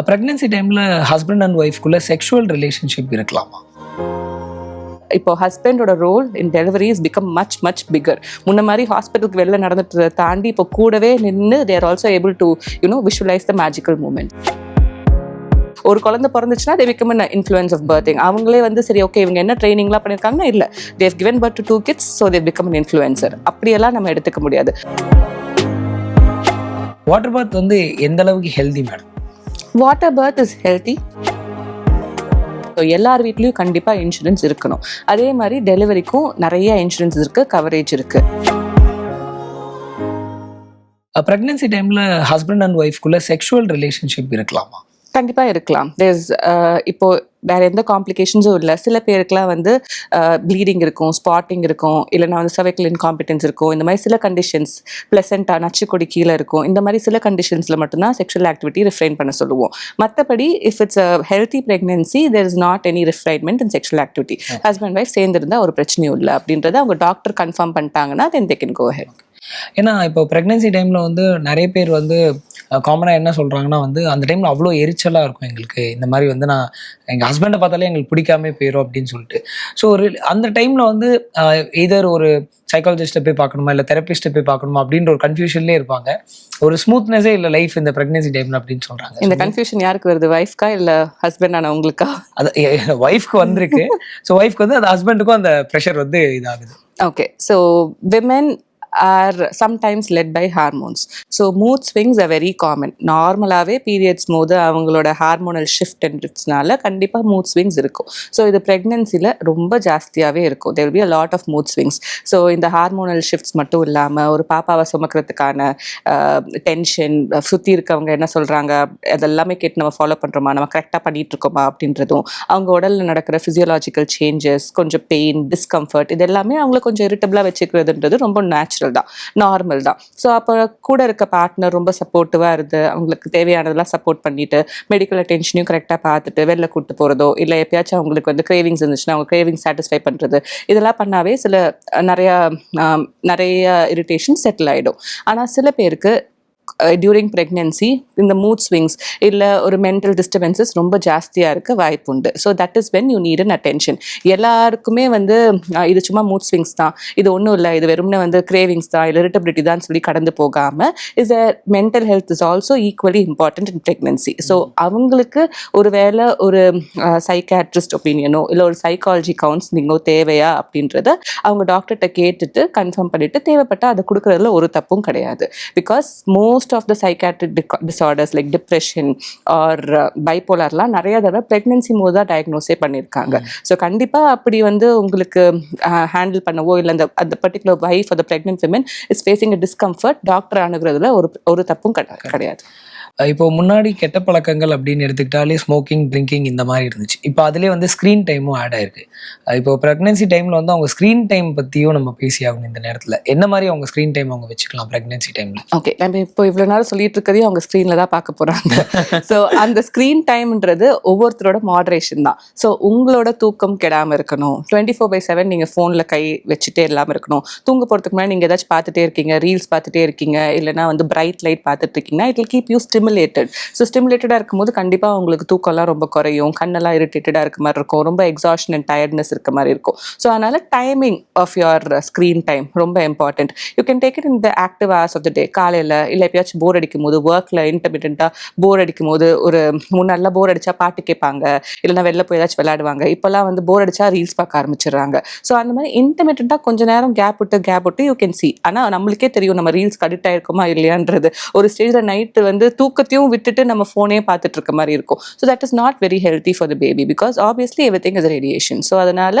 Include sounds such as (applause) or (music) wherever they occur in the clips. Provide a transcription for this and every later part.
Pregnancy டைமில் husband and ஒய்ஃப்குள்ளே sexual relationship இருக்கலாமா? இப்போ ஹஸ்பண்டோட role in delivery is become much much bigger முன்ன மாதிரி ஹாஸ்பிட்டலுக்கு வெளில நடந்துட்டு தாண்டி இப்போ கூடவே நின்று there also able to you know visualise the magical moment ஒரு குழந்தை பிறந்துச்சுன்னா they become influence of birthing அவங்களே வந்து சரி ஓகே இவங்க என்ன ட்ரைனிங்லாம் பண்ணியிருக்காங்கன்னா இல்லை. They've given birth to two kids so they've become an influencer அப்படியெல்லாம் நம்ம எடுத்துக்க முடியாது. வாட்டர் பாத் வந்து எந்த அளவுக்கு healthy madam water birth is healthy so எல்லார் வீட்லேயும் கண்டிப்பாக இன்சூரன்ஸ் இருக்கணும். அதே மாதிரி டெலிவரிக்கும் நிறைய இன்சூரன்ஸ் இருக்குது கவரேஜ் இருக்குது ப்ரெக்னென்சி டைமில் ஹஸ்பண்ட் அண்ட் ஒய்ஃப்குள்ளே செக்ஷுவல் ரிலேஷன்ஷிப் இருக்கலாமா? கண்டிப்பாக இருக்கலாம். தேர்ஸ் இப்போ வேற எந்த காம்ப்ளிகேஷன்ஸும் இல்லை. சில பேருக்குலாம் வந்து ப்ளீடிங் இருக்கும் ஸ்பாட்டிங் இருக்கும் இல்லைன்னா வந்து cervical incompetence இருக்கும். இந்த மாதிரி சில கண்டிஷன்ஸ் பிளசண்டா நச்சுக்கொடி கீழே இருக்கும். இந்த மாதிரி சில கண்டிஷன்ஸில் மட்டும்தான் செக்ஷுவல் ஆக்டிவிட்டி ரிஃப்ரைன் பண்ண சொல்லுவோம். மற்றபடி if it's a healthy pregnancy there is not any refrainment in sexual activity husband wife சேர்ந்துருந்தா ஒரு பிரச்சனையும் இல்லை. அப்படின்றத அவங்க டாக்டர் கன்ஃபார்ம் பண்ணிட்டாங்கன்னா தென் தே கேன் கோ ஹெட் ஏன்னா இப்போ ப்ரெக்னென்சி டைமில் வந்து நிறைய பேர் வந்து காமனாக என்ன சொல்கிறாங்கன்னா வந்து அந்த டைமில் அவ்வளோ எரிச்சலாக இருக்கும் எங்களுக்கு. இந்த மாதிரி வந்து நான் எங்கள் ஹஸ்பண்டை பார்த்தாலே எங்களுக்கு பிடிக்காமே போயிடும் அப்படின்னு சொல்லிட்டு. ஸோ ஒரு அந்த டைமில் வந்து இதர் ஒரு சைக்காலஜிஸ்ட்டை போய் பார்க்கணுமா இல்லை தெரப்பிஸ்ட்டை போய் பார்க்கணுமா அப்படின்ற ஒரு கன்ஃபியூஷன்லேயே இருப்பாங்க. ஒரு ஸ்மூத்னஸே இல்லை லைஃப் இந்த ப்ரெக்னென்சி டைமில் அப்படின்னு சொல்கிறாங்க இந்த கன்ஃபியூஷன் யாருக்கு வருது ஒய்ஃப்கா இல்லை ஹஸ்பண்ட் ஆன உங்களுக்கா? அது ஒய்ஃப்க்கு வந்திருக்கு. ஸோ ஒய்ஃப்க்கு வந்து அந்த ஹஸ்பண்டுக்கும் அந்த ப்ரெஷர் வந்து இதாகுது. Okay, so women are sometimes led by hormones so mood swings a very common நார்மலாகவே பீரியட்ஸ் போது அவங்களோட ஹார்மோனல் ஷிஃப்ட் இருந்துச்சுனால கண்டிப்பாக மூட் ஸ்விங்ஸ் இருக்கும். ஸோ இது ப்ரெக்னென்சியில் ரொம்ப ஜாஸ்தியாகவே இருக்கும். There be a lot of mood swings so இந்த ஹார்மோனல் ஷிஃப்ட்ஸ் மட்டும் இல்லாமல் ஒரு பாப்பாவை சுமக்கிறதுக்கான டென்ஷன் சுற்றி இருக்கவங்க என்ன சொல்கிறாங்க அதெல்லாமே கேட்டு நம்ம ஃபாலோ பண்ணுறோமா நம்ம கரெக்டாக பண்ணிகிட்டு இருக்கோமா? அப்படின்றதும் அவங்க உடலில் நடக்கிற ஃபிசியோலாஜிக்கல் சேஞ்சஸ் கொஞ்சம் பெயின் டிஸ்கம்ஃபர்ட் இது எல்லாமே அவங்கள கொஞ்சம் இரிட்டபிளாக வச்சுக்கிறதுன்றது ரொம்ப நேச்சுரல் தான் நார்மல் தான். ஸோ அப்போ கூட இருக்க பார்ட்னர் ரொம்ப சப்போர்ட்டிவாக இருந்து அவங்களுக்கு தேவையானதெல்லாம் சப்போர்ட் பண்ணிட்டு மெடிக்கல் அட்டென்ஷனையும் கரெக்டாக பார்த்துட்டு வெளில கூட்டு போகிறதோ இல்லை எப்பயாச்சும் அவங்களுக்கு வந்து கிரேவிங்ஸ் இருந்துச்சுன்னா அவங்க கிரேவிங் சாட்டிஸ்ஃபை பண்ணுறது இதெல்லாம் பண்ணாவே சில நிறையா நிறைய இரிட்டேஷன் செட்டில் ஆகிடும் ஆனால் சில பேருக்கு டியூரிங் ப்ரெக்னென்சி இந்த மூட் ஸ்விங்ஸ் இல்லை ஒரு மென்டல் டிஸ்டர்பன்சஸ் ரொம்ப ஜாஸ்தியாக இருக்க வாய்ப்பு உண்டு so that is when you need an attention எல்லாருக்குமே வந்து இது சும்மா மூட் ஸ்விங்ஸ் தான் இது ஒன்றும் இல்லை இது வெறும்னே வந்து கிரேவிங்ஸ் தான் இல்லை இரிட்டபிலிட்டி தான் சொல்லி கடந்து போகாமல் is a mental health is also equally important in pregnancy so அவங்களுக்கு ஒரு வேளை ஒரு சைக்காட்ரிஸ்ட் ஒப்பீனியனோ இல்லை ஒரு சைக்காலஜி கவுன்சிலிங்கோ தேவையா அப்படின்றத அவங்க டாக்டர்கிட்ட கேட்டுட்டு கன்ஃபார்ம் பண்ணிட்டு தேவைப்பட்டால் அதை கொடுக்குறதுல ஒரு தப்பும் கிடையாது. Because most of the psychiatric disorders like depression or பைப்போலார்லாம் நிறைய தடவை ப்ரெக்னென்சி போது தான் டயக்னோஸே பண்ணியிருக்காங்க. ஸோ கண்டிப்பாக அப்படி வந்து உங்களுக்கு ஹேண்டில் பண்ணவோ இல்லை அந்த அந்த பர்டிகுலர் வைஃப் அந்த pregnant women is facing a discomfort doctor அணுகிறதுல ஒரு ஒரு தப்பும் கிடை- கிடையாது. இப்போ முன்னாடி கெட்ட பழக்கங்கள் அப்படின்னு எடுத்துக்கிட்டாலே ஸ்மோக்கிங் ட்ரிங்கிங் இந்த மாதிரி இருந்துச்சு. இப்போ அதுலேயே வந்து ஸ்க்ரீன் டைமும் ஆட் ஆயிருக்கு. இப்போ ப்ரெக்னென்சி டைமில் வந்து அவங்க ஸ்க்ரீன் டைம் பற்றியும் நம்ம பேசி ஆகணும் இந்த நேரத்தில். என்ன மாதிரி அவங்க ஸ்க்ரீன் டைம் அவங்க வச்சுக்கலாம் ப்ரெக்னென்சி டைமில் ஓகே நம்ம இப்போ இவ்வளோ நேரம் சொல்லிட்டு இருக்கதையும் அவங்க ஸ்க்ரீனில் தான் பார்க்க போகிறாங்க ஸோ (laughs) அந்த ஸ்க்ரீன் டைம்ன்றது ஒவ்வொருத்தரோட மாடரேஷன் தான். ஸோ உங்களோட தூக்கம் கெடாமல் இருக்கணும். டுவெண்ட்டி ஃபோர் பை செவன் நீங்கள் ஃபோனில் கை வச்சுட்டே இல்லாமல் இருக்கணும். தூங்க போகிறதுக்கு முன்னாடி நீங்கள் ஏதாச்சும் பார்த்துட்டே இருக்கீங்க ரீல்ஸ் பார்த்துட்டே இருக்கீங்க இல்லைனா வந்து பிரைட் லைட் பார்த்துட்டு இருக்கீங்கன்னா it keep you stimulated so ஸ்டிமுலேட்டடாக இருக்கும்போது கண்டிப்பாக உங்களுக்கு தூக்கம்லாம் ரொம்ப குறையும். கண்ணெல்லாம் இரிட்டேட்டடாக இருக்க மாதிரி இருக்கும். ரொம்ப எக்ஸாஷன் அண்ட் டயர்ட்னஸ் இருக்க மாதிரி இருக்கும். ஸோ அதனால timing of your screen time ரொம்ப important you can take it in the active hours of the day காலையில் இல்லை எப்பயாச்சும் போர் அடிக்கும் போது ஒர்க்கில் இன்டர்மீடியண்ட்டாக போர் அடிக்கும் போது ஒரு முன்னாடிலாம் போர் அடிச்சா பாட்டு கேட்பாங்க. இல்லைன்னா வெளில போய் ஏதாச்சும் விளையாடுவாங்க. இப்போல்லாம் வந்து போர் அடிச்சா ரீல்ஸ் பார்க்க ஆரம்பிச்சிடுறாங்க. ஸோ அந்த மாதிரி இன்டர்மீடியண்ட்டாக கொஞ்ச நேரம் கேப் விட்டு கேப் விட்டு யூ கேன் சி ஆனால் நம்மளுக்கே தெரியும் நம்ம ரீல்ஸ் அடிக்ட் ஆயிருக்கோமா இல்லையான்றது. ஒரு ஸ்டேஜில் நைட்டு வந்து தூக்கத்தையும் விட்டுட்டு நம்ம ஃபோனே பார்த்துட்டு இருக்க மாதிரி இருக்கும். So that is not very healthy for the baby because obviously everything is radiation so அதனால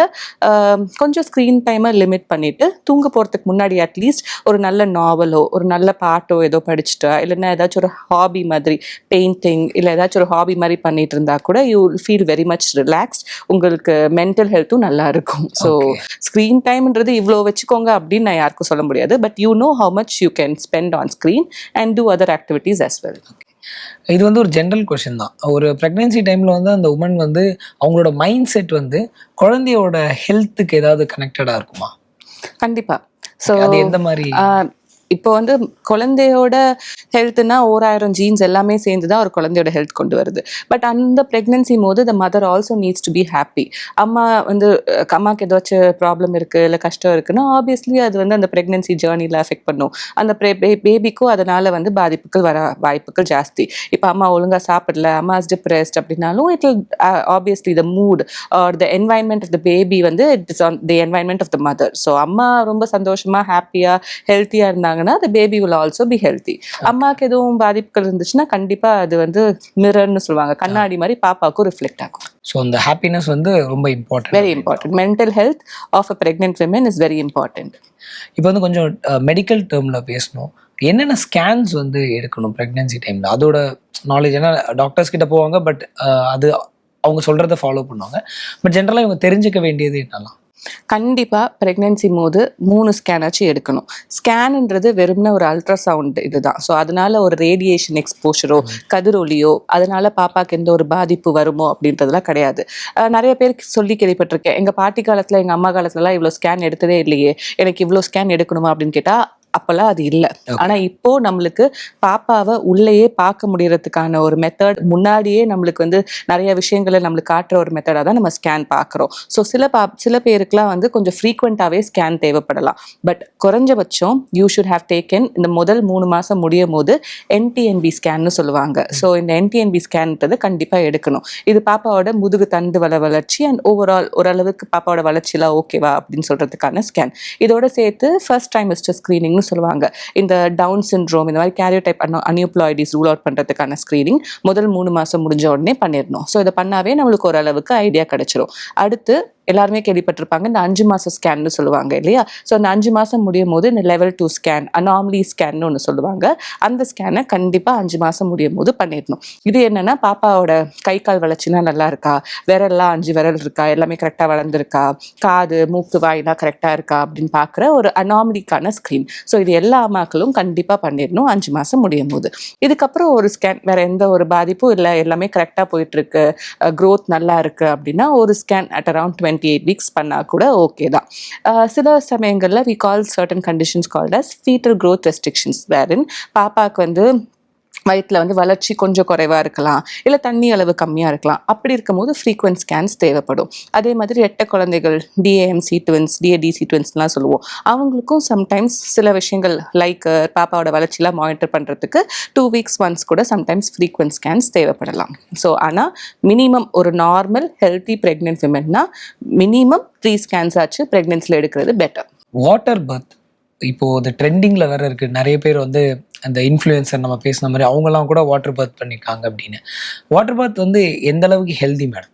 ஆம், கொஞ்சம் ஸ்க்ரீன் டைமை லிமிட் பண்ணிட்டு தூங்க போகிறதுக்கு முன்னாடி அட்லீஸ்ட் ஒரு நல்ல நாவலோ ஒரு நல்ல பாட்டோ ஏதோ படிச்சுட்டா இல்லைன்னா ஏதாச்சும் ஒரு ஹாபி மாதிரி பெயிண்டிங் இல்லை ஏதாச்சும் ஒரு ஹாபி மாதிரி பண்ணிட்டு இருந்தா கூட you feel very much relaxed உங்களுக்கு மென்டல் ஹெல்த்தும் நல்லா இருக்கும். ஸோ ஸ்க்ரீன் டைம்ன்றது இவ்வளோ வச்சுக்கோங்க அப்படின்னு நான் யாருக்கும் சொல்ல முடியாது. But you know how much you can spend on screen and do other activities as well இது வந்து ஒரு ஜென்ரல் கொஷின் தான். ஒரு ப்ரெக்னென்சி டைமில் வந்து அந்த உமன் வந்து அவங்களோட மைண்ட் செட் வந்து குழந்தையோட ஹெல்த்துக்கு ஏதாவது கனெக்டடாக இருக்குமா? கண்டிப்பா. ஸோ அது எந்த மாதிரி? இப்போ வந்து குழந்தையோட ஹெல்த்னா ஓராயிரம் ஜீன்ஸ் எல்லாமே சேர்ந்து தான் ஒரு குழந்தையோட ஹெல்த் கொண்டு வருது. பட் அந்த ப்ரெக்னன்சி போது the mother also needs to be happy அம்மா வந்து அம்மாவுக்கு ஏதாச்சும் ப்ராப்ளம் இருக்குது இல்லை கஷ்டம் இருக்குன்னா ஆப்வியஸ்லி அது வந்து அந்த ப்ரெக்னென்சி ஜேர்னியில் அஃபெக்ட் பண்ணும். அந்த பேபிக்கும் அதனால வந்து பாதிப்புகள் வர வாய்ப்புகள் ஜாஸ்தி. இப்போ அம்மா ஒழுங்காக சாப்பிடல அம்மா டிப்ரெஸ்ட் அப்படின்னாலும் it'll obviously the mood or the environment of the baby வந்து it is on the environment of the mother so அம்மா ரொம்ப சந்தோஷமாக ஹாப்பியாக ஹெல்த்தியாக இருந்தாங்க இருந்தாங்கன்னா the baby will also be healthy அம்மாவுக்கு எதுவும் பாதிப்புகள் இருந்துச்சுன்னா கண்டிப்பாக அது வந்து மிரர்னு சொல்லுவாங்க. கண்ணாடி மாதிரி பாப்பாவுக்கும் ரிஃப்ளெக்ட் ஆகும். ஸோ அந்த ஹாப்பினஸ் வந்து ரொம்ப important very important mental health of a pregnant women is very important இப்போ வந்து கொஞ்சம் மெடிக்கல் டேர்மில் பேசணும். என்னென்ன ஸ்கேன்ஸ் வந்து எடுக்கணும் ப்ரெக்னென்சி டைமில் அதோட நாலேஜ் ஏன்னா டாக்டர்ஸ் கிட்ட போவாங்க பட் அது அவங்க சொல்கிறத ஃபாலோ பண்ணுவாங்க. பட் ஜென்ரலாக இவங்க தெரிஞ்சுக்க வேண்டியது என்னலாம் கண்டிப்பாக ப்ரெக்னென்சி போது மூணு ஸ்கேனாச்சும் எடுக்கணும். ஸ்கேனுன்றது வெறும்ன ஒரு அல்ட்ராசவுண்ட் இதுதான். ஸோ அதனால ஒரு ரேடியேஷன் எக்ஸ்போஷரோ கதிரொலியோ அதனால பாப்பாக்கு எந்த ஒரு பாதிப்பு வருமோ அப்படின்றதுலாம் கிடையாது. நிறைய பேருக்கு சொல்லி கேள்விப்பட்டிருக்கேன். எங்கள் பாட்டி காலத்தில் எங்கள் அம்மா காலத்துலலாம் இவ்வளோ ஸ்கேன் எடுத்ததே இல்லையே. எனக்கு இவ்வளோ ஸ்கேன் எடுக்கணுமா அப்படின்னு கேட்டால் அப்போல்லாம் அது இல்லை. ஆனா இப்போ நம்மளுக்கு பாப்பாவை உள்ளேயே பார்க்க முடியறதுக்கான ஒரு மெத்தட் முன்னாடியே நம்மளுக்கு வந்து நிறைய விஷயங்களை நம்மளுக்கு காட்டுற ஒரு மெத்தடாக தான் நம்ம ஸ்கேன் பார்க்குறோம். ஸோ சில பா சில பேருக்குலாம் வந்து கொஞ்சம் ஃப்ரீக்வெண்ட்டாகவே ஸ்கேன் தேவைப்படலாம். பட் குறைஞ்சபட்சம் யூ ஷுட் ஹேவ் டேக்கன் இந்த முதல் மூணு மாதம் முடியும் போது என்டிஎன்பி ஸ்கேன்னு சொல்லுவாங்க. ஸோ இந்த என்டிஎன்பி ஸ்கேன்ன்றது கண்டிப்பாக எடுக்கணும். இது பாப்பாவோட முதுகு தண்டு வள வளர்ச்சி அண்ட் ஓவரால் ஓரளவுக்கு பாப்பாவோட வளர்ச்சியெல்லாம் ஓகேவா அப்படின்னு சொல்றதுக்கான ஸ்கேன் இதோட சேர்த்து ஃபர்ஸ்ட் டைமிஸ்டர் ஸ்க்ரீனிங்னு சொல்லுவாங்க. இந்த டவுன் சிண்ட்ரோம் இந்த மாதிரி கேரியோடைப் அனோ அனியூப்ளாய்டிஸ் ரூல் அவுட் பண்ணுறதுக்கான ஸ்க்ரீனிங் முதல் மூணு மாதம் முடிஞ்ச உடனே பண்ணிடணும் ஸோ இதை பண்ணாவே நம்மளுக்கு ஓரளவுக்கு ஐடியா கிடச்சிரும். அடுத்து எல்லாருமே கேள்விப்பட்டிருப்பாங்க இந்த அஞ்சு மாதம் ஸ்கேன்னு சொல்லுவாங்க இல்லையா? ஸோ அந்த அஞ்சு மாதம் முடியும் போது இந்த லெவல் டூ ஸ்கேன் அனாமலி ஸ்கேன்னு ஒன்று சொல்லுவாங்க. அந்த ஸ்கேனை கண்டிப்பாக அஞ்சு மாதம் முடியும் போது பண்ணிடணும். இது என்னென்னா பாப்பாவோட கை கால் வளர்ச்சினா நல்லா இருக்கா விரல்லாம் அஞ்சு விரல் இருக்கா? எல்லாமே கரெக்டாக வளர்ந்துருக்கா? காது மூக்கு வாயெல்லாம் கரெக்டாக இருக்கா? அப்படின்னு பார்க்குற ஒரு அனாமலிக்கான ஸ்க்ரீன் ஸோ இது எல்லா அம்மாக்களும் கண்டிப்பாக பண்ணிடணும் அஞ்சு மாதம் முடியும் போது இதுக்கப்புறம் ஒரு ஸ்கேன் வேற எந்த ஒரு பாதிப்பும் இல்லை. எல்லாமே கரெக்டாக போயிட்டுருக்கு. க்ரோத் நல்லா இருக்குது அப்படின்னா ஒரு scan at around twenty eight weeks பண்ணால் கூட ஓகே தான். சில சமயங்களில் we call certain conditions called as fetal growth restrictions wherein பாப்பாவுக்கு வந்து வயிற்றில் வந்து வளர்ச்சி கொஞ்சம் குறைவாக இருக்கலாம். இல்லை தண்ணி அளவு கம்மியாக இருக்கலாம். அப்படி இருக்கும்போது ஃப்ரீக்வென்ட் ஸ்கேன்ஸ் தேவைப்படும். அதே மாதிரி எட்ட குழந்தைகள் டிஏஎம்சி ட்வின்ஸ் டிஏடிசி ட்வின்ஸ்லாம் சொல்லுவோம். அவங்களுக்கும் சம்டைம்ஸ் சில விஷயங்கள் லைக் பாப்பாவோட வளர்ச்சியெலாம் மானிட்டர் பண்ணுறதுக்கு டூ வீக்ஸ் ஒன்ஸ் கூட சம்டைம்ஸ் ஃப்ரீக்வென்ட் ஸ்கேன்ஸ் தேவைப்படலாம். ஸோ ஆனால் மினிமம் ஒரு நார்மல் ஹெல்த்தி ப்ரெக்னென்ட் விமென்னா மினிமம் த்ரீ ஸ்கேன்ஸ் ஆச்சு ப்ரெக்னென்சியில் எடுக்கிறது பெட்டர் வாட்டர் பர்த் இப்போது அந்த ட்ரெண்டிங்கில் வேறு இருக்குது நிறைய பேர் வந்து அந்த இன்ஃப்ளூயன்சர் நம்ம பேசின மாதிரி அவங்கெல்லாம் கூட வாட்டர் பர்த் பண்ணியிருக்காங்க அப்படின்னு. வாட்டர் பாத் வந்து எந்த அளவுக்கு healthy madam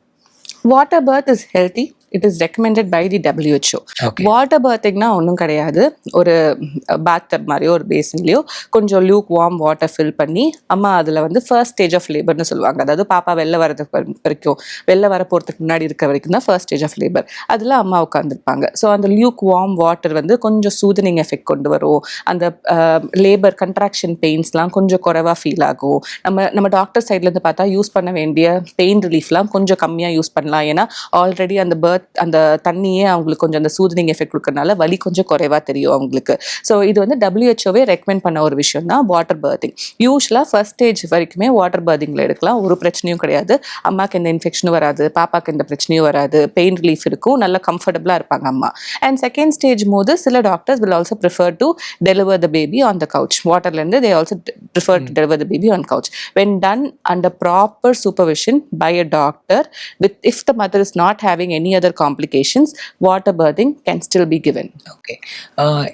water bath is healthy it is recommended by the WHO water பர்த்திங்னா ஒன்றும் கிடையாது. ஒரு பாத்தர் மாதிரியோ ஒரு பேசின்லையோ கொஞ்சம் லியூக் வார்ம் வாட்டர் ஃபில் பண்ணி அம்மா அதில் வந்து ஃபர்ஸ்ட் ஸ்டேஜ் ஆஃப் லேபர்னு சொல்லுவாங்க. அதாவது பாப்பா வெளில வரதுக்கு வர- வரைக்கும் வெளில வர போகிறதுக்கு முன்னாடி இருக்க வரைக்கும் தான் ஃபர்ஸ்ட் ஸ்டேஜ் ஆஃப் லேபர் அதில் அம்மா உட்காந்துருப்பாங்க ஸோ அந்த லியூக் வார்ம் வாட்டர் வந்து கொஞ்சம் சூதனிங் எஃபெக்ட் கொண்டு வரும். அந்த லேபர் கன்ட்ராக்ஷன் பெயின்ஸ்லாம் கொஞ்சம் குறைவாக ஃபீல் ஆகும். நம்ம நம்ம டாக்டர் சைட்லேருந்து பார்த்தா யூஸ் பண்ண வேண்டிய பெயின் ரிலீஃப்லாம் கொஞ்சம் கம்மியாக யூஸ் பண்ணலாம். ஏன்னா ஆல்ரெடி அந்த பர்த் அந்த தண்ணியே அவங்களுக்கு கொஞ்சம் அந்த சூதனிங் எஃபெக்ட் கொடுக்கறனால வலி கொஞ்சம் குறைவாக தெரியும் அவங்களுக்கு. ஸோ இது வந்து டபிள்யூஹெச்ஓவே ரெக்கமெண்ட் பண்ண ஒரு விஷயம் தான் வாட்டர் பர்த்திங் யூஸ்வலாக ஃபர்ஸ்ட் ஸ்டேஜ் வரைக்குமே வாட்டர் பர்த்திங்கில் எடுக்கலாம். ஒரு பிரச்சனையும் கிடையாது. அம்மாக்கு எந்த இன்ஃபெக்ஷனும் வராது. பாப்பாக்கு எந்த பிரச்சனையும் வராது. பெயின் ரிலீஃப் இருக்கும். நல்லா கம்ஃபர்டபுளாக இருப்பாங்க அம்மா. அண்ட் செகண்ட் ஸ்டேஜ் போது சில doctors will also prefer to deliver the baby on the couch. வாட்டர்லேருந்து they also d- prefer to deliver the baby on couch. When done under proper supervision by a doctor with if the mother is not having any other complications water birthing can still be given okay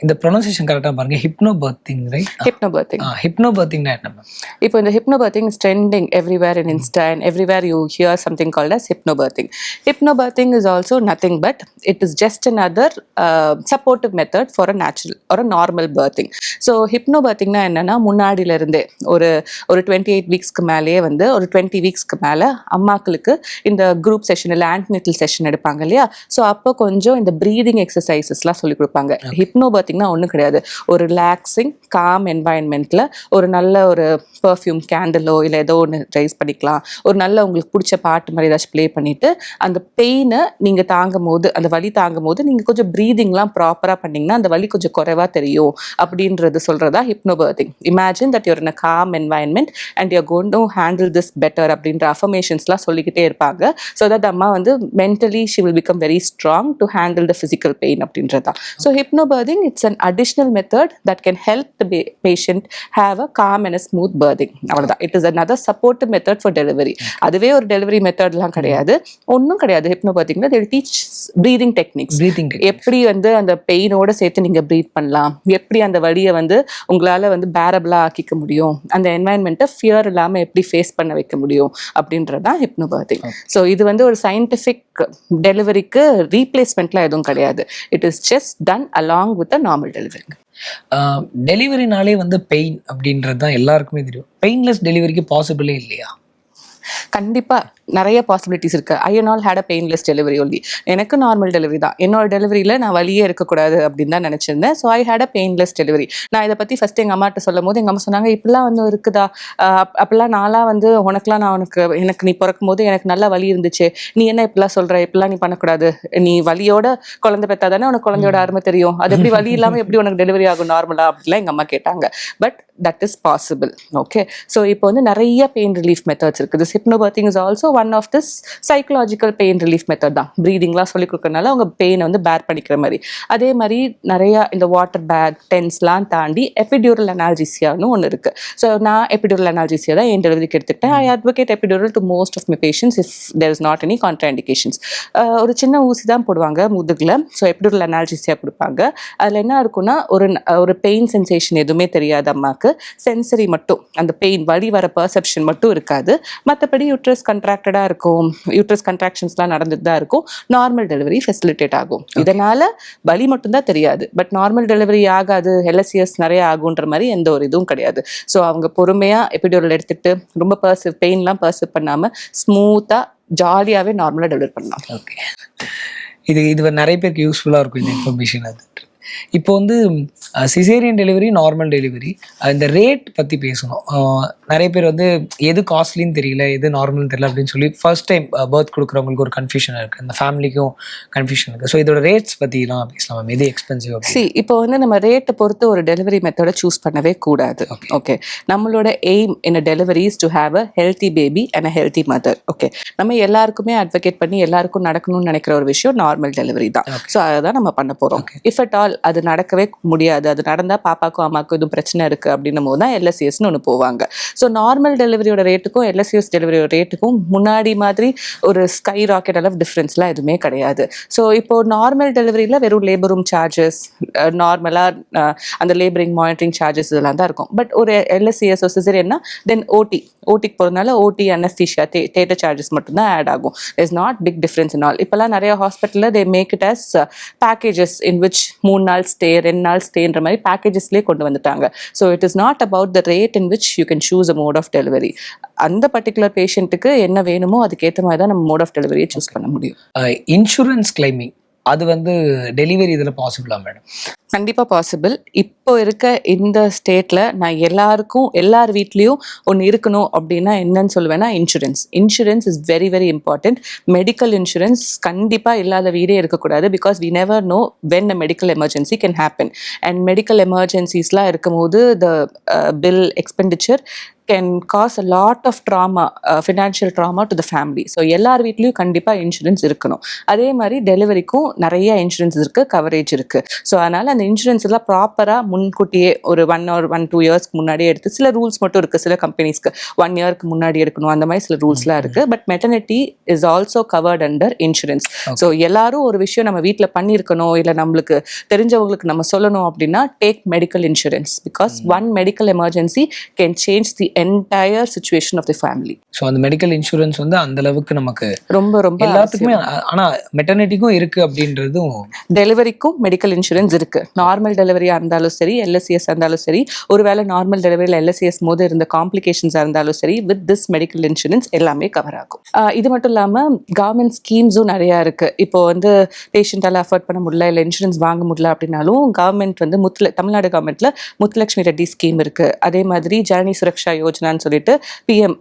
இந்த pronunciation கரெக்டாக பாருங்க hypno birthing right hypnobirthing hypno பர்த்திங்னா என்ன இப்போ இந்த hypnobirthing is trending everywhere in Insta and everywhere you hear something called as hypnobirthing. Hypnobirthing is also nothing but it is just another uh, supportive method for a natural or a normal birthing. So ஹிப்னோபர்த்திங்னா என்னன்னா முன்னாடியில இருந்தே ஒரு ஒரு twenty eight வீக்ஸ்க்கு மேலேயே வந்து ஒரு twenty வீக்ஸ்க்கு மேலே அம்மாக்களுக்கு இந்த குரூப் செஷன் இல்லை ஆன்டினேட்டல் செஷன் எடுப்பாங்க இல்லையா? ஸோ அப்போ கொஞ்சம் இந்த ப்ரீதிங் எக்ஸசைசஸ்லாம் சொல்லி கொடுப்பாங்க. ஹிப்னோ பர்த்திங்னா ஒன்றும் கிடையாது. ஒரு ரிலாக்ஸிங் காம் என்வாயன்மெண்ட்டில் ஒரு நல்ல ஒரு பர்ஃப்யூம் கேண்டலோ இல்லை ஏதோ ஒன்று ரைஸ் பண்ணிக்கலாம். ஒரு நல்ல உங்களுக்கு பிடிச்ச பாட்டு மாதிரி ஏதாச்சும் ப்ளே பண்ணிவிட்டு அந்த பெயினை நீங்கள் தாங்கும் போது அந்த வலி தாங்கும் போது நீங்கள் கொஞ்சம் ப்ரீதிங்லாம் ப்ராப்பராக பண்ணிங்கன்னா அந்த வலி கொஞ்சம் குறைவாக தெரியும். அப்படின்றது சொல்கிறதா hypno birthing imagine that you're in a calm environment and you're going to handle this better அப்படின்ற அஃபர்மேஷன்ஸ்லாம் சொல்லிக்கிட்டே இருப்பாங்க. ஸோ தட் அம்மா வந்து mentally she will become very strong to handle the physical pain அப்படின்றது. தான் so hypnobirthing it's an additional method that can help the patient have a calm and a smooth birthing அவ்வளோதான் it is another supportive method for delivery அதுவே ஒரு delivery மெத்தட்லாம் கிடையாது. ஒன்றும் கிடையாது ஹிப்னோபர்திங்ல they teach breathing techniques எப்படி வந்து அந்த பெயினோட சேர்த்து நீங்க ப்ரீத் பண்ணலாம்? எப்படி அந்த வலியை வந்து உங்களால வந்து பேரபிளா ஆக்கிக்க முடியும்? அந்த என்வாயன்மெண்ட்டை ஃபியர் இல்லாம எப்படி ஃபேஸ் பண்ண வைக்க முடியும்? அப்படின்றது தான் ஹிப்னோபர்திங் ஸோ இது வந்து ஒரு சயின்டிஃபிக் டெலிவரிக்கு ரீப்ளேஸ்மெண்ட்லாம் எதுவும் கிடையாது. It is just done along with a normal delivery டெலிவரினாலே வந்து பெயின் அப்படின்றது தான் எல்லாருக்குமே தெரியும். பெயின்லெஸ் டெலிவரிக்கு பாசிபிளே இல்லையா? கண்டிப்பா நிறைய பாசிபிலிட்டிஸ் இருக்கு. ஐ நாள் had a painless delivery only எனக்கு நார்மல் டெலிவரி தான். என்னோட டெலிவரியில நான் வலியே இருக்கக்கூடாது அப்படின்னு தான் நினைச்சிருந்தேன். So I had a painless delivery நான் இதை பத்தி ஃபர்ஸ்ட் எங்க அம்மாட்ட சொல்லும் போது எங்க அம்மா சொன்னாங்க இப்படிலாம் வந்து இருக்குதா? அப்பெல்லாம் நான்லாம் வந்து உனக்குலாம் நான் உனக்கு எனக்கு நீ பிறக்கும் போது எனக்கு நல்ல வலி இருந்துச்சு. நீ என்ன இப்படிலாம் சொல்ற? இப்படிலாம் நீ பண்ணக்கூடாது. நீ வலியோட குழந்தை பெற்றா தானே உனக்கு குழந்தையோட அருமை தெரியும். அது எப்படி வலி இல்லாம எப்படி உனக்கு டெலிவரி ஆகும்? நார்மலா அப்படிலாம் எங்க அம்மா கேட்டாங்க. But that is possible okay so இப்போ வந்து நிறைய பெயின் ரிலீஃப் மெத்தட்ஸ் இருக்குது. Hypnobirthing is also one of this psychological pain relief method தான். ப்ரீதிங்லாம் சொல்லி கொடுக்கறனால அவங்க பெயினை வந்து பேர் பண்ணிக்கிற மாதிரி. அதே மாதிரி நிறைய இந்த வாட்டர் பேக் டென்ஸ்லாம் தாண்டி எபிடியூரல் அனால்ஜிசியான்னு ஒன்று இருக்கு. ஸோ நான் எபிடியூரல் அனால்ஜிசியா தான் என் டெலிவரிக்கு எடுத்துக்கிட்டேன் I advocate epidural to most of my patients if there is not any contraindications ஒரு சின்ன ஊசி தான் போடுவாங்க முதுகில். ஸோ எபிடியூரல் அனால்ஜிசியா கொடுப்பாங்க. அதில் என்ன இருக்கும்னா ஒரு ஒரு பெயின் சென்சேஷன் எதுவுமே தெரியாது அம்மாவுக்கு சென்சரி மட்டும் அந்த பெயின் வழி வர பர்செப்ஷன் மட்டும் இருக்காது. மற்ற மற்றபடி யூட்ரஸ் கண்ட்ராக்டடாக இருக்கும். யூட்ரஸ் கண்ட்ராக்ஷன்ஸ்லாம் நடந்துட்டு தான் இருக்கும். நார்மல் டெலிவரி ஃபெசிலிட்டேட் ஆகும். இதனால வலி மட்டும்தான் தெரியாது. பட் நார்மல் டெலிவரி ஆகாது. எல்எஸ்சிஎஸ் நிறைய ஆகுன்ற மாதிரி எந்த ஒரு இதுவும் கிடையாது. ஸோ அவங்க பொறுமையாக எபிடியூரல் எடுத்துக்கிட்டு ரொம்ப பர்சு பெயின்லாம் பர்சு பண்ணாமல் ஸ்மூத்தாக ஜாலியாகவே நார்மலாக டெலிவரி பண்ணலாம். ஓகே இது இது நிறைய பேருக்கு யூஸ்ஃபுல்லாக இருக்கும் இந்த இன்ஃபர்மேஷன் அது. இப்போ வந்து சிசேரியன் டெலிவரி நார்மல் டெலிவரி இந்த ரேட் பற்றி பேசணும். நிறைய பேர் வந்து எது காஸ்ட்லின்னு தெரியல எது நார்மல்னு தெரியல அப்படின்னு சொல்லி ஃபர்ஸ்ட் டைம் பர்த் கொடுக்குறவங்களுக்கு ஒரு கன்ஃபியூஷன் இருக்குது அந்த ஃபேமிலிக்கும் கன்ஃபியூஷன் இருக்குது ஸோ இதோட ரேட்ஸ் பற்றிலாம் பேசலாம் மேம் எது எக்ஸ்பென்சிவ் சி இப்போ வந்து நம்ம ரேட்டை பொறுத்து ஒரு டெலிவரி மெத்தடை சூஸ் பண்ணவே கூடாது. ஓகே நம்மளோட aim in delivery is to have a healthy baby and a healthy mother okay நம்ம எல்லாருக்குமே அட்வொகேட் பண்ணி எல்லாருக்கும் நடக்கணும்னு நினைக்கிற ஒரு விஷயம் நார்மல் டெலிவரி தான். ஸோ அதை தான் நம்ம பண்ண போகிறோம் இஃப் அட் ஆல் அது நடக்கவே முடியாது. அது நடந்தால் பாப்பாக்கும் அம்மாக்கும் எதுவும் பிரச்சனை இருக்குது அப்படின்னும் போது தான் எல்எஸ்சிஎஸ்னு ஒன்று போவாங்க. ஸோ நார்மல் டெலிவரியோட ரேட்டுக்கும் எல்எஸ்சிஎஸ் டெலிவரியோட ரேட்டுக்கும் முன்னாடி மாதிரி ஒரு ஸ்கை ராக்கெட் அளவு டிஃப்ரென்ஸ்லாம் எதுவுமே கிடையாது. ஸோ இப்போ நார்மல் டெலிவரியில் வெறும் லேபர் ரூம் சார்ஜஸ் நார்மலாக அந்த லேபரிங் மானிட்டரிங் சார்ஜஸ் இதெல்லாம் தான் இருக்கும். பட் ஒரு எல்எஸ்சிஎஸ் சிசரியன்னா தென் ஓடி ஓடிக்கு போகிறதுனால OT anaesthesia the theatre charges மட்டும்தான் ஆட் ஆகும். Is not big difference in all இப்போல்லாம் நிறைய ஹாஸ்பிட்டலில் they make it as packages in which மூணு நாள் ஸ்டே ரெண்டு நாள் ஸ்டேன்ற மாதிரி பேக்கேஜஸ்லேயே கொண்டு வந்துட்டாங்க. So it is not about the rate in which you can choose a mode of delivery அந்த பர்டிகுலர் பேஷண்ட்டுக்கு என்ன வேணுமோ அதுக்கேற்ற மாதிரி தான் நம்ம மோட் ஆஃப் டெலிவரியை சூஸ் பண்ண முடியும். Uh, இன்சூரன்ஸ் கிளைமிங் அது வந்து டெலிவரி இதில் பாசிபிளா மேடம் கண்டிப்பாக பாசிபிள் இப்போ இருக்க இந்த ஸ்டேட்டில் நான் எல்லாருக்கும் எல்லார் வீட்லேயும் ஒன்று இருக்கணும் அப்படின்னா என்னன்னு சொல்லுவேன்னா insurance insurance is very very important medical insurance கண்டிப்பாக இல்லாத வீடே இருக்கக்கூடாது because we never know when a medical emergency can happen and medical எமர்ஜென்சிஸ்லாம் இருக்கும்போது the bill expenditure can cause a lot of trauma financial trauma to the family so எல்லார் வீட்லேயும் கண்டிப்பாக insurance இருக்கணும். அதே மாதிரி டெலிவரிக்கும் நிறைய இன்சூரன்ஸ் இருக்குது கவரேஜ் இருக்குது ஸோ அதனால் அந்த இன்சூரன்ஸ் எல்லாம் ப்ராப்பராக முன்கூட்டியே ஒரு ஒன் ஆர் ஒன் டூ இயர்ஸ்க்கு முன்னாடியே எடுத்து சில ரூல்ஸ் மட்டும் இருக்குது சில கம்பெனிஸ்க்கு ஒன் இயர்க்கு முன்னாடி எடுக்கணும். அந்த மாதிரி சில ரூல்ஸ்லாம் இருக்குது but maternity is also covered under insurance so எல்லாரும் ஒரு விஷயம் நம்ம வீட்டில் பண்ணியிருக்கணும் இல்லை நம்மளுக்கு தெரிஞ்சவங்களுக்கு நம்ம சொல்லணும் அப்படின்னா take medical insurance because one medical emergency can change the entire situation of the family so அந்த மெடிக்கல் இன்சூரன்ஸ் வந்து அந்த அளவுக்கு நமக்கு ரொம்ப ரொம்ப எல்லாத்துக்குமே ஆனா மெட்டர்னிட்டிக்கும் இருக்கு அப்படின்றதும் டெலிவரிக்கும் மெடிக்கல் இன்சூரன்ஸ் இருக்கு. நார்மல் டெலிவரியா இருந்தாலும் சரி எல்எஸ்சிஎஸ் இருந்தாலும் சரி ஒருவேளை நார்மல் டெலிவரியில் எல்எஸ்சிஎஸ் போது இருந்த காம்ப்ளிகேஷன்ஸாக இருந்தாலும் சரி வித் திஸ் மெடிக்கல் இன்சூரன்ஸ் எல்லாமே கவர் ஆகும். இது மட்டும் இல்லாமல் கவர்மெண்ட் ஸ்கீம்ஸும் நிறையா இருக்கு. இப்போ வந்து பேஷண்ட்டால் அஃபோர்ட் பண்ண முடியல இல்லை இன்சூரன்ஸ் வாங்க முடியல அப்படின்னாலும் கவர்மெண்ட் வந்து முத்துல தமிழ்நாடு கவர்மெண்ட்ல முத்துலட்சுமி ரெட்டி ஸ்கீம் இருக்கு. அதே மாதிரி ஜனனி சுரக்ஷா யோஜனான்னு சொல்லிட்டு பிஎம்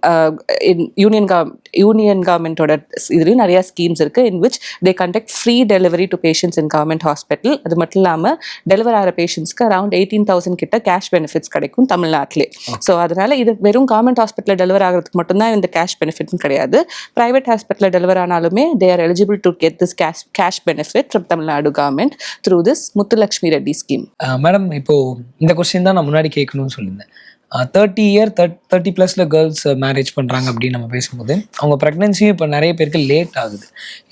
யூனியன் கவர்மெண்ட் யூனியன் கவர்மெண்ட்டோட இதுலேயும் நிறைய ஸ்கீம்ஸ் இருக்கு in which they conduct free delivery to patients in government hospital அது மட்டும் இல்லாமல் டெலிவர் ஆகிற பேஷண்ட்ஸ்க்கு அரௌண்ட் எயிட்டீன் தௌசண்ட் கிட்ட கேஷ் பெனிஃபிட்ஸ் கிடைக்கும் தமிழ்நாட்டிலே. ஸோ அதனால இது வெறும் கவர்மெண்ட் ஹாஸ்பிட்டலில் டெலிவர் ஆகிறதுக்கு மட்டும்தான் இந்த கேஷ் பெனிஃபிட்னு கிடையாது. ப்ரைவேட் ஹாஸ்பிட்டலில் டெலிவர் ஆனாலுமே they are eligible to get this cash cash benefit from Tamil Nadu government through this Muthulakshmi Reddy scheme madam இப்போ இந்த கொஸ்டின் தான் நான் முன்னாடி கேட்கணும்னு சொல்லியிருந்தேன். தேர்ட்டி இயர் தேர்ட் தேர்ட்டி ப்ளஸில் கேர்ள்ஸ் மேரேஜ் பண்ணுறாங்க அப்படின்னு நம்ம பேசும்போது அவங்க ப்ரெக்னென்சியும் இப்போ நிறைய பேருக்கு லேட் ஆகுது.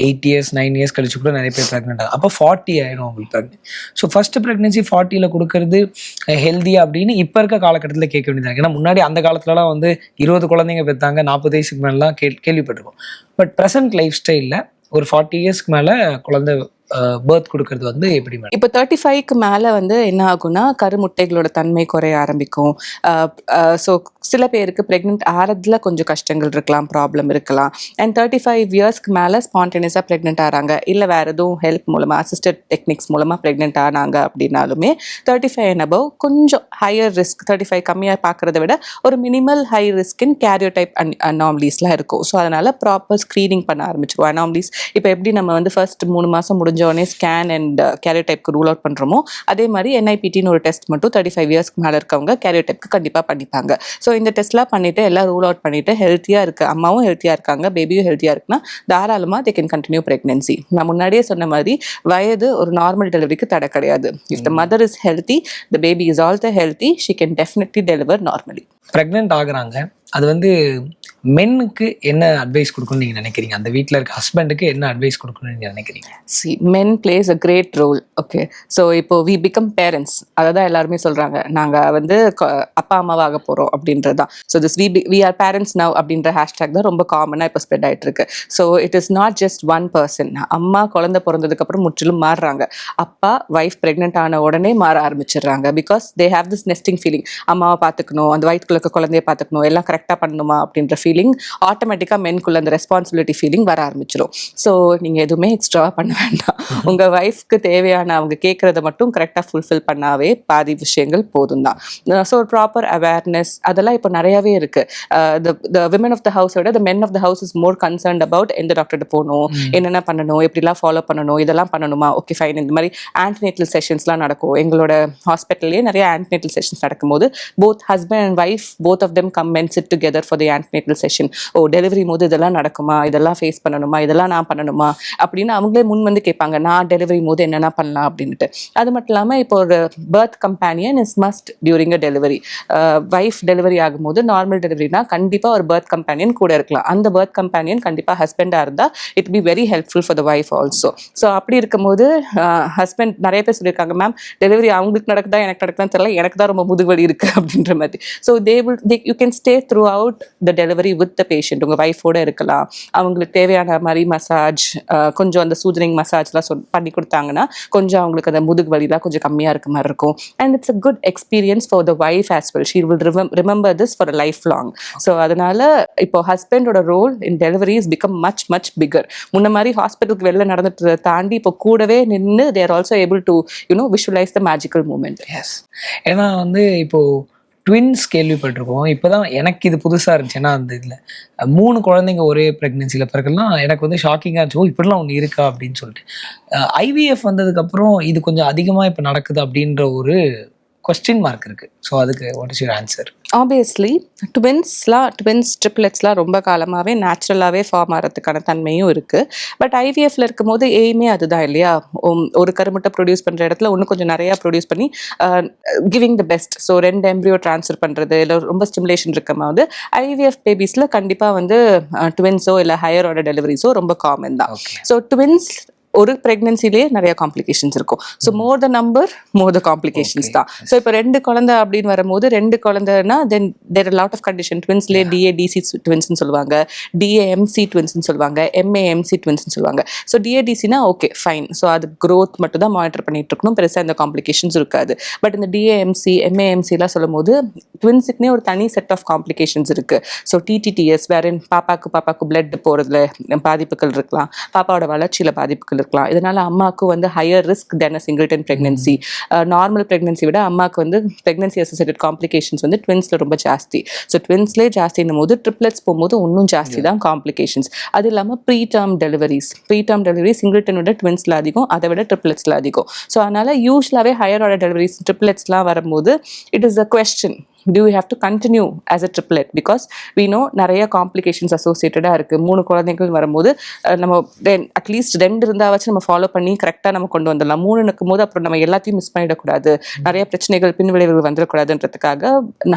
எயிட் இயர்ஸ் நைன் இயர்ஸ் கழிச்சு கூட நிறைய பேர் ப்ரெக்னென்ட் ஆகுது. அப்போ ஃபார்ட்டி ஆயிடும் அவங்களுக்கு ப்ரெக்னென்ட் ஸோ ஃபஸ்ட்டு ப்ரெக்னென்சி ஃபார்ட்டியில் கொடுக்கறது ஹெல்த்தியா அப்படின்னு இப்போ இருக்க காலகட்டத்தில் கேட்க வேண்டியதாக ஏன்னா முன்னாடி அந்த காலத்துலலாம் வந்து இருபது குழந்தைங்க பெற்றாங்க நாற்பது வயசுக்கு மேலாம் கேள் கேள்விப்பட்டிருக்கோம் பட் ப்ரெசன்ட் லைஃப் ஸ்டைலில் ஒரு ஃபார்ட்டி இயர்ஸ்க்கு மேலே குழந்தை பேர்த் கொடுக்கறது வந்து எப்படி மேடம் இப்போ தேர்ட்டி ஃபைவ்க்கு மேலே வந்து என்ன ஆகும்னா கருமுட்டைகளோட தன்மை குறைய ஆரம்பிக்கும். ஸோ சில பேருக்கு ப்ரெக்னென்ட் ஆறதுல கொஞ்சம் கஷ்டங்கள் இருக்கலாம் ப்ராப்ளம் இருக்கலாம். அண்ட் தேர்ட்டி ஃபைவ் இயர்ஸ்க்கு மேலே ஸ்பான்டேனியஸாக ப்ரெக்னென்ட் ஆகிறாங்க இல்லை வேறு எதுவும் ஹெல்ப் மூலமாக அசிஸ்டட் டெக்னிக்ஸ் மூலமாக ப்ரெக்னென்ட் ஆனாங்க அப்படின்னாலுமே தேர்ட்டி ஃபைவ் அண்ட் அபவ் கொஞ்சம் ஹையர் ரிஸ்க் தேர்ட்டி ஃபைவ் கம்மியாக பார்க்குறத விட ஒரு மினிமல் ஹை ரிஸ்கின் கேரியோ டைப் அனாமலிஸ்லாம் இருக்கும். ஸோ அதனால் ப்ராப்பர் ஸ்க்ரீனிங் பண்ண ஆரம்பிச்சிருவோம். அனாமலிஸ் இப்போ எப்படி நம்ம வந்து ஃபர்ஸ்ட் மூணு மாதம் முடிஞ்சோடனே ஸ்கேன் அண்ட் கேரியோடைப்க்கு ரூல் அவுட் பண்ணுறோமோ அதே மாதிரி என்ஐபிடின்னு ஒரு டெஸ்ட் மட்டும் தேர்ட்டி ஃபைவ் இயர்ஸ்க்கு மேலே இருக்கவங்க கேரியோடைப்க்கு கண்டிப்பாக பண்ணிப்பாங்க. ஸோ இந்த டெஸ்ட்லாம் பண்ணிவிட்டு எல்லாம் ரூல் அவுட் பண்ணிவிட்டு ஹெல்த்தியாக இருக்குது அம்மாவும் ஹெல்த்தியாக இருக்காங்க பேபியும் ஹெல்த்தியாக இருக்குன்னா தாராளமாக தே கேன் கண்டினியூ ப்ரெக்னென்சி நான் முன்னாடியே சொன்ன மாதிரி வயது ஒரு நார்மல் டெலிவரிக்கு தடை கிடையாது. If the mother is healthy the baby is also healthy she can definitely deliver normally pregnant ஆகுறாங்க. அது வந்து மென்னுக்கு என்ன அட்வைஸ் கொடுக்கணும்னு நீங்கள் நினைக்கிறீங்க? அந்த வீட்டில் இருக்க ஹஸ்பண்டுக்கு என்ன அட்வைஸ் கொடுக்கணும்னு நீங்கள் நினைக்கிறீங்க? See men plays a great role okay so இப்போ வி பிகம் பேரண்ட்ஸ் அதை தான் எல்லாருமே சொல்கிறாங்க நாங்கள் வந்து அப்பா அம்மாவாக போகிறோம் அப்படின்றது தான் so this we we are parents now அப்படின்ற ஹேஷ்டேக் தான் ரொம்ப காமனாக இப்போ ஸ்ப்ரெட் ஆயிட்டு இருக்கு so it is not just one person அம்மா குழந்தை பிறந்ததுக்கப்புறம் முற்றிலும் மாறுறாங்க. அப்பா ஒய்ஃப் ப்ரெக்னென்ட் ஆன உடனே மாற ஆரம்பிச்சிடுறாங்க. Because they have this nesting feeling அம்மாவை பார்த்துக்கணும் அந்த வயிற்றுக்குள்ள குழந்தைய பார்த்துக்கணும் எல்லாம் கரெக்டாக பண்ணணுமா அப்படின்ற ஃபீலிங் ஆட்டோமேட்டிக்காக மென்குள்ள அந்த ரெஸ்பான்சிபிலிட்டி ஃபீலிங் வர ஆரம்பிச்சிடும் ஸோ நீங்கள் எதுவுமே எக்ஸ்ட்ராவாக பண்ண வேண்டாம். (laughs) உங்கள் ஒய்ஃப்க்கு தேவையான அவங்க கேட்குறத மட்டும் கரெக்டாக ஃபுல்ஃபில் பண்ணாவே பாதி விஷயங்கள் போதும் தான் ஸோ ஒரு ப்ராப்பர் அவேர்னஸ் அதெல்லாம் இப்போ நிறையாவே இருக்குது the women of the house விட the men of the house is more concerned about எந்த டாக்டர்கிட்ட போகணும் என்னென்ன பண்ணணும் எப்படிலாம் ஃபாலோ பண்ணணும் இதெல்லாம் பண்ணணுமா? ஓகே ஃபைன் இந்த மாதிரி ஆன்டினேட்டல் செஷன்ஸ்லாம் நடக்கும். எங்களோட ஹாஸ்பிட்டல்லேயே நிறைய ஆன்டினேட்டல் செஷன்ஸ் நடக்கும்போது both husband and wife both of them come and sit together for the antenatal session O delivery போது இதெல்லாம் நடக்குமா? இதெல்லாம் ஃபேஸ் பண்ணணுமா? இதெல்லாம் நான் பண்ணணுமா? அப்படின்னு அவங்களே முன் வந்து கேட்பாங்க. நான் டெலிவரி போது என்னென்ன பண்ணலாம் அப்படின்ட்டு அது மட்டும் இல்லாமல் இப்போ ஒரு birth companion is must during a delivery wife delivery ஆகும்போது நார்மல் டெலிவரினா கண்டிப்பாக ஒரு பர்த் கம்பேனியன் கூட இருக்கலாம். அந்த பர்த் கம்பேனியன் கண்டிப்பாக ஹஸ்பண்டாக இருந்தால் it be very helpful for the wife also so அப்படி இருக்கும்போது ஹஸ்பண்ட் நிறைய பேர் சொல்லியிருக்காங்க மேம் டெலிவரி அவங்களுக்கு நடக்குதா? எனக்கு நடக்குதான்னு தெரியல. எனக்கு தான் ரொம்ப முதுகுவலி இருக்கு. அப்படின்ற மாதிரி. So they will they you can stay throughout the delivery with the patient உங்கள் ஒய்ஃபோட இருக்கலாம். அவங்களுக்கு தேவையான மாதிரி மசாஜ் கொஞ்சம் அந்த சூதனிங் மசாஜ்லாம் சொல் பண்ணி கொடுத்தாங்கன்னா கொஞ்சம் அவங்களுக்கு அந்த முதுகு வலிலாம் கொஞ்சம் கம்மியாக இருக்க மாதிரி இருக்கும். And it's a good experience for the wife as well she will remember this for life long so அதனால இப்போ ஹஸ்பண்டோட role in delivery is become much much bigger முன்ன மாதிரி ஹாஸ்பிட்டலுக்கு வெளில நடந்துட்டு தாண்டி இப்போ கூடவே நின்று there also able to you know visualize the magical moment S ஏன்னா வந்து இப்போது ட்வின்ஸ் கேள்விப்பட்டிருக்கோம். இப்போ தான் எனக்கு இது புதுசாக இருந்துச்சு. ஏன்னா அந்த இதில் மூணு குழந்தைங்க ஒரே ப்ரெக்னென்சியில் பிறகுலாம் எனக்கு வந்து ஷாக்கிங்காக இருந்துச்சு. ஓ இப்படிலாம் ஒன்று இருக்கா அப்படின்னு சொல்லிட்டு. ஐவிஎஃப் வந்ததுக்கப்புறம் இது கொஞ்சம் அதிகமாக இப்போ நடக்குது அப்படின்ற ஒரு கொஸ்டின் மார்க் இருக்குது ஸோ அதுக்கு what is your answer obviously ட்வின்ஸ்லாம் twins ட்ரிப்ளெட்ஸ்லாம் ரொம்ப காலமாகவே நேச்சுரலாகவே ஃபார்ம் ஆகிறதுக்கான தன்மையும் இருக்குது பட் ஐவிஎஃப்ல இருக்கும்போது எய்மே அதுதான் இல்லையா? ஒரு கருமுட்டை ப்ரொடியூஸ் பண்ணுற இடத்துல இன்னும் கொஞ்சம் நிறையா ப்ரொடியூஸ் பண்ணி கிவிங் த பெஸ்ட் ஸோ ரெண்டு எம்ப்ரியோ ட்ரான்ஸ்ஃபர் பண்ணுறது இல்லை ரொம்ப ஸ்டிமுலேஷன் இருக்கும்போது ஐவிஎஃப் பேபிஸில் கண்டிப்பாக வந்து ட்வின்ஸோ இல்லை ஹையரோட டெலிவரிஸோ ரொம்ப காமன் தான். ஸோ ட்வின்ஸ் ஒரு ப்ரெக்னென்சிலே நிறைய காம்ப்ளிகேஷன்ஸ் இருக்கும். So more the number more the complications தான். ஸோ இப்போ ரெண்டு குழந்தை அப்படின்னு வரும்போது ரெண்டு குழந்தைன்னா then there lot of condition ட்வின்ஸ்லேயே DADC ட்வின்ஸ்னு சொல்லுவாங்க. டிஏஎம்சி ட்வின்ஸ்னு சொல்லுவாங்க. எம்ஏஎம்சி ட்வின்ஸ்னு சொல்லுவாங்க. ஸோ டிஏடிசினா ஓகே ஃபைன் ஸோ அது growth மட்டும் தான் மானிட்டர் பண்ணிட்டு இருக்கணும். பெருசாக இந்த காம்ப்ளிகேஷன்ஸ் இருக்காது. பட் இந்த டிஏஎம்சி எம்ஏஎம்சிலாம் சொல்லும் போது ட்வின்ஸுக்குனே ஒரு தனி செட் ஆஃப் காம்ப்ளிகேஷன்ஸ் இருக்கு. ஸோ டிடிடிஎஸ் வேற பாப்பாக்கு பாப்பாக்கு பிளட் போகிறதுல பாதிப்புகள் இருக்கலாம். பாப்பாவோட வளர்ச்சியில் பாதிப்புகள் இருக்கலாம் இதனால அம்மாவுக்கு வந்து higher risk then a singleton pregnancy normal pregnancy விட அம்மாவுக்கு வந்து ப்ரெக்னன்சி அசோசியேட்டட் காம்ப்ளிகேஷன்ஸ் வந்து ட்வின்ஸில் ரொம்ப ஜாஸ்தி. ஸோ ட்வின்ஸ்லேயே ஜாஸ்தின்னும் போது ட்ரிப்ளெட்ஸ் போகும்போது இன்னும் ஜாஸ்தி தான் காம்ப்ளிகேஷன்ஸ் அது இல்லாமல் preterm deliveries preterm delivery singleton விட ட்வின்ஸில் அதிகம் அதை விட ட்ரிப்ளெட்ஸில் அதிகம். ஸோ அதனால யூஸ்வலாகவே ஹையர் ஆர்டர் டெலிவரிஸ் ட்ரிப்ளெட்ஸ்லாம் வரும்போது it is a question to you to continue as a a because we know நிறைய காம்ப்ளிகேஷன்ஸ் அசோசியேட்டடாக இருக்குது மூணு குழந்தைகள் வரும்போது நம்ம நம்ம அட்லீஸ்ட் ரெண்டு இருந்தாவாச்சும் நம்ம ஃபாலோ பண்ணி கரெக்டாக நம்ம கொண்டு வந்துடலாம். மூணு இருக்கும் போது அப்புறம் நம்ம எல்லாத்தையும் மிஸ் பண்ணிடக்கூடாது. நிறைய பிரச்சனைகள் பின்விளைவுகள் வந்துடக்கூடாதுன்றதுக்காக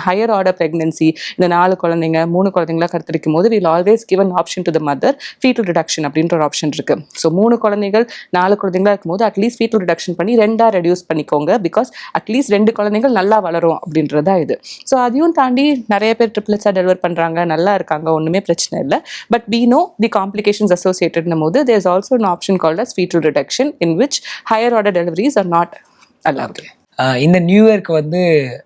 ஹையர் ஆர்டர் ப்ரெக்னன்சி இந்த நாலு குழந்தைங்க மூணு குழந்தைங்களா கருத்தரிக்கும் போது will always given option to the mother fetal reduction அப்படின்ற ஒரு ஆப்ஷன் இருக்கு. ஸோ மூணு குழந்தைகள் நாலு குழந்தைங்களா இருக்கும்போது அட்லீஸ்ட் ஃபீட்டல் ரிடக்ஷன் பண்ணி ரெண்டாக ரெடியூஸ் பண்ணிக்கோங்க. பிகாஸ் அட்லீஸ்ட் ரெண்டு குழந்தைகள் நல்லா வளரும் அப்படின்றதா இது. ஸோ அதையும் தாண்டி நிறைய பேர் ட்ரிப்ளெட்ஸாக டெலிவர் பண்ணுறாங்க நல்லா இருக்காங்க. ஒன்றுமே பிரச்சனை இல்லை. But be know the complications அசோசியேட்டட்னும் போது there is also an option called as fetal reduction in which higher order deliveries are not allowed இந்த நியூ இயர்க்கு வந்து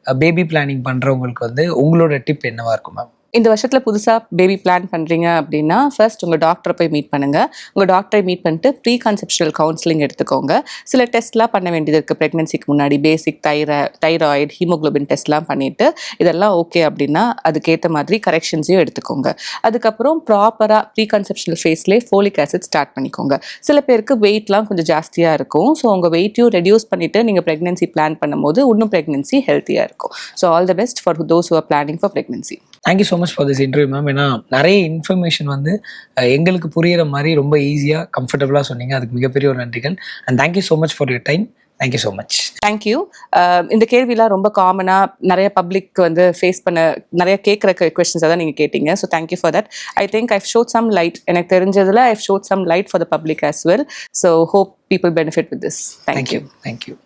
uh, பேபி பிளானிங் பண்ணுறவங்களுக்கு வந்து உங்களோட டிப் என்னவா இருக்கும் மேம் இந்த வருஷத்தில் புதுசாக பேபி பிளான் பண்ணுறீங்க அப்படின்னா ஃபர்ஸ்ட் உங்கள் டாக்டரை போய் மீட் பண்ணுங்கள் உங்கள் டாக்டரை மீட் பண்ணிட்டு ப்ரீ கன்செப்ஷனல் கவுன்சிலிங் எடுத்துக்கோங்க. சில டெஸ்ட்லாம் பண்ண வேண்டியது இருக்குது ப்ரெக்னன்சிக்கு முன்னாடி பேசிக் தைர தைராய்டு ஹீமோகுளோபின் டெஸ்ட்லாம் பண்ணிட்டு இதெல்லாம் ஓகே அப்படின்னா அதுக்கேற்ற மாதிரி கரெக்ஷன்ஸையும் எடுத்துக்கோங்க. அதுக்கப்புறம் ப்ராப்பராக ப்ரீ கன்செப்ஷனல் ஃபேஸ்லேயே ஃபோலிக் ஆசிட் ஸ்டார்ட் பண்ணிக்கோங்க. சில பேருக்கு வெயிட்லாம் கொஞ்சம் ஜாஸ்தியாக இருக்கும். ஸோ உங்கள் வெயிட்டையும் ரெடியூஸ் பண்ணிட்டு நீங்கள் ப்ரெக்னென்சி பிளான் பண்ணும்போது இன்னும் ப்ரெக்னென்சி ஹெல்த்தியாக இருக்கும். So all the best for those who are planning for pregnancy thank you so much for this interview ma'am ஏன்னா நிறைய இன்ஃபர்மேஷன் வந்து எங்களுக்கு புரியிற மாதிரி ரொம்ப ஈஸியாக கம்ஃபர்டபுளாக சொன்னீங்க. அதுக்கு மிகப்பெரிய ஒரு நன்றிகள். And thank you so much for your time thank you so much thank you இந்த கேள்விலாம் ரொம்ப காமனாக நிறைய பப்ளிக் வந்து ஃபேஸ் பண்ண நிறைய கேட்குற கொஸ்டின்ஸ் தான் நீங்கள் கேட்டீங்க. So thank you for that I think I shot some light எனக்கு தெரிஞ்சதில் I shot some light for the public as well so hope people benefit with this thank you thank you